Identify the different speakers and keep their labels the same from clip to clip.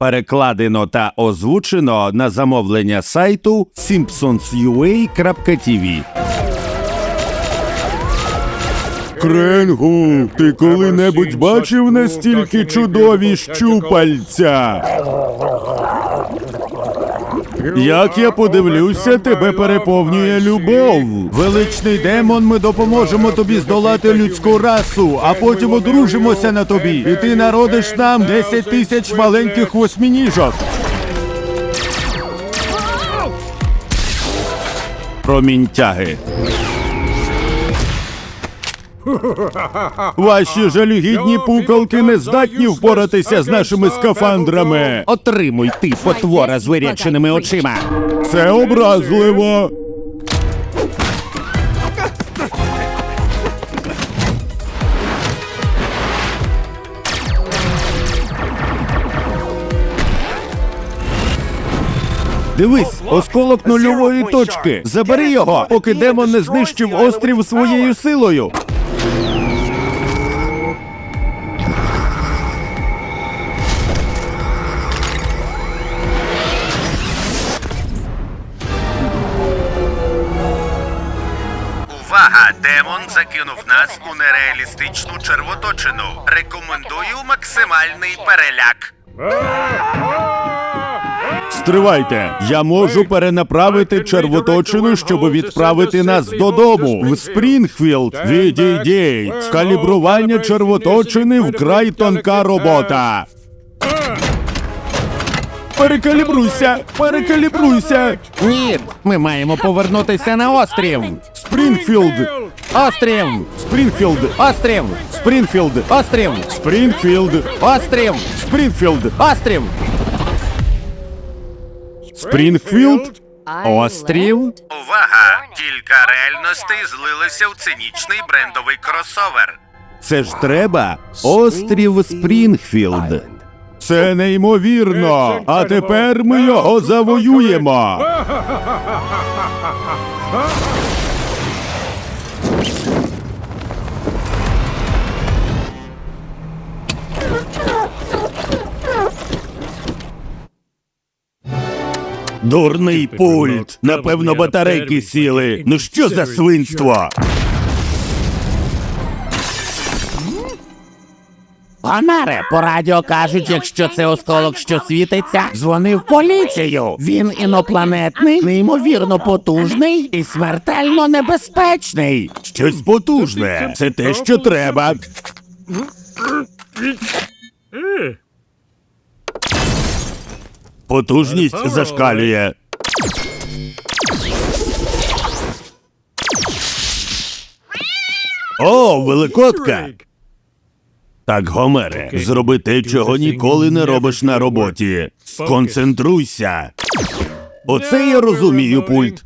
Speaker 1: Перекладено та озвучено на замовлення сайту simpsonsua.tv Кренгу, ти коли-небудь бачив настільки чудові щупальця? Як я подивлюся, тебе переповнює любов. Величний демон, ми допоможемо тобі здолати людську расу, а потім одружимося на тобі. І ти народиш нам 10 тисяч маленьких восьминіжок. Промінь тяги. Ваші жалюгідні пукалки не здатні впоратися з нашими скафандрами.
Speaker 2: Отримуй ти, потвора з виряченими очима.
Speaker 1: Це образливо. Дивись, осколок нульової точки. Забери його, поки демон не знищив острів своєю силою.
Speaker 3: Демон закинув нас у нереалістичну червоточину. Рекомендую максимальний переляк.
Speaker 1: Стривайте, я можу перенаправити червоточину, щоб відправити нас додому. В Спрінгфілд відійдіть. Калібрування червоточини вкрай тонка робота. Перекалібруйся, перекалібруйся.
Speaker 2: Ні, ми маємо повернутися на острів.
Speaker 1: Спрінгфілд,
Speaker 2: Острів!
Speaker 1: Спрінгфілд,
Speaker 2: Острів!
Speaker 1: Спрінгфілд,
Speaker 2: Острів!
Speaker 1: Спрінгфілд,
Speaker 2: Острів!
Speaker 1: Спрінгфілд,
Speaker 2: Острів!
Speaker 1: Спрінгфілд.
Speaker 2: Острів!
Speaker 3: Увага! Кілька реальностей злилися в цинічний брендовий кросовер.
Speaker 1: Це ж треба. Острів Спрінгфілд. Це неймовірно. А тепер ми його завоюємо. Дурний пульт. Напевно, батарейки сіли. Ну що за свинство?
Speaker 2: Гомере, по радіо кажуть, якщо це осколок, що світиться, дзвони в поліцію. Він інопланетний, неймовірно потужний і смертельно небезпечний.
Speaker 1: Щось потужне. Це те, що треба. Потужність зашкалює. О, великотка! Так, Гомере, зроби те, чого ніколи не робиш на роботі. Сконцентруйся. Оце я розумію, пульт.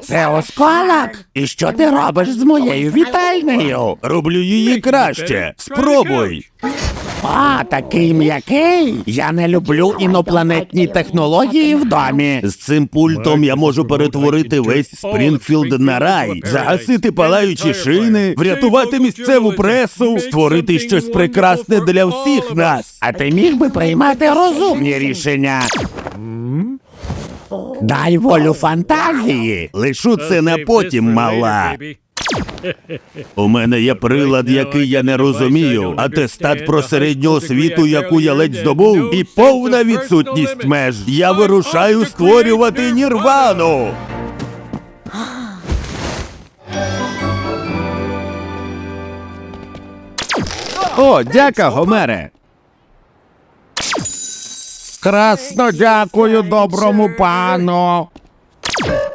Speaker 2: Це осколок? І що ти робиш з моєю вітальнею?
Speaker 1: Роблю її краще. Спробуй.
Speaker 2: А, такий м'який. Я не люблю інопланетні технології в домі.
Speaker 1: З цим пультом я можу перетворити весь Спрінгфілд на рай, загасити палаючі шини, врятувати місцеву пресу, створити щось прекрасне для всіх нас.
Speaker 2: А ти міг би приймати розумні рішення. Дай волю фантазії.
Speaker 1: Лишу це на потім, мала. У мене є прилад, який я не розумію, атестат про середню освіту, яку я ледь здобув, і повна відсутність меж. Я вирушаю створювати нірвану.
Speaker 2: О, дяка, Гомере. Красно дякую доброму пану.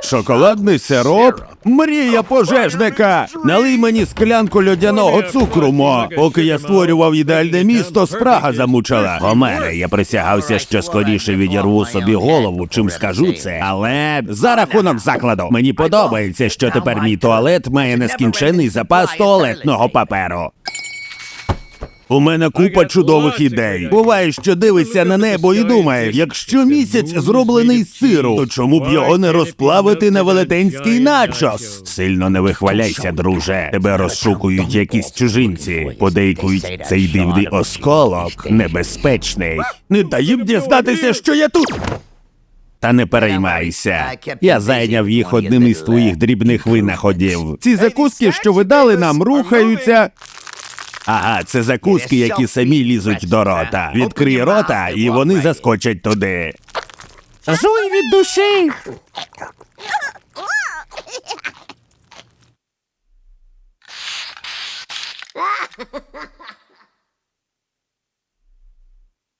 Speaker 1: Шоколадний сироп? Мрія пожежника! Налий мені склянку льодяного цукру, мо. Поки я створював ідеальне місто, спрага замучила. Гомере, я присягався, що скоріше відірву собі голову, чим скажу це. Але за рахунок закладу мені подобається, що тепер мій туалет має нескінченний запас туалетного паперу. У мене купа чудових ідей. Буває, що дивишся на небо і думаєш, якщо місяць зроблений з сиру, то чому б його не розплавити на велетенський начос? Сильно не вихваляйся, друже. Тебе розшукують якісь чужинці. Подейкують цей дивний осколок небезпечний. Не дай їм дізнатися, що я тут. Та не переймайся. Я зайняв їх одним із твоїх дрібних винаходів. Ці закуски, що ви дали нам, рухаються. Ага, це закуски, які самі лізуть до рота. Відкрий рота, і вони заскочать туди.
Speaker 2: Жуй від душі.